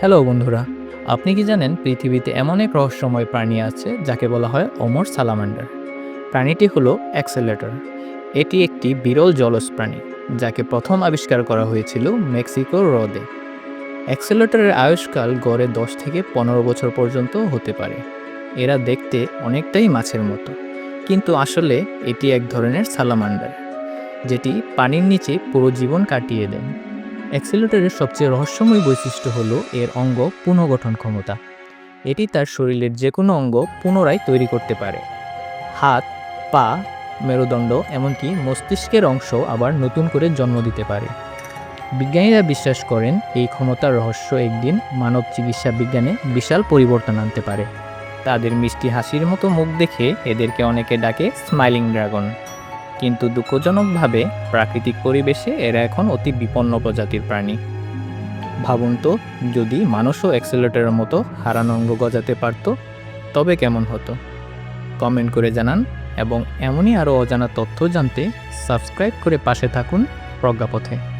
Hello বন্ধুরা, আপনি কি জানেন পৃথিবীতে এমন এক রহস্যময় প্রাণী আছে যাকে বলা হয় অমর সালামান্ডার? প্রাণীটি হলো অ্যাক্সেলেটর। এটি একটি বিরল জলজ প্রাণী যাকে প্রথম আবিষ্কার করা হয়েছিল মেক্সিকোর হ্রদে অ্যাক্সেলেটরের আয়ুষ্কাল গড়ে দশ থেকে পনেরো বছর পর্যন্ত হতে পারে। এরা দেখতে অনেকটাই মাছের মতো, কিন্তু আসলে এটি এক ধরনের সালামান্ডার, যেটি পানির নিচে পুরো জীবন কাটিয়ে দেয়। অ্যাক্সিলেটরের সবচেয়ে রহস্যময় বৈশিষ্ট্য হল এর অঙ্গ পুনর্গঠন ক্ষমতা। এটি তার শরীরের যে কোনো অঙ্গ পুনরায় তৈরি করতে পারে। হাত, পা, মেরুদণ্ড, এমনকি মস্তিষ্কের অংশ আবার নতুন করে জন্ম দিতে পারে। বিজ্ঞানীরা বিশ্বাস করেন, এই ক্ষমতার রহস্য একদিন মানব চিকিৎসা বিজ্ঞানে বিশাল পরিবর্তন আনতে পারে। তাদের মিষ্টি হাসির মতো মুখ দেখে এদেরকে অনেকে ডাকে স্মাইলিং ড্রাগন। কিন্তু দুঃখজনকভাবে প্রাকৃতিক পরিবেশে এরা এখন অতি বিপন্ন প্রজাতির প্রাণী। ভাবুন তো, যদি মানুষও অ্যাক্সেলেটরের মতো হারানঙ্গ গজাতে পারত, তবে কেমন হতো? কমেন্ট করে জানান এবং এমনই আরও অজানা তথ্য জানতে সাবস্ক্রাইব করে পাশে থাকুন প্রজ্ঞাপথে।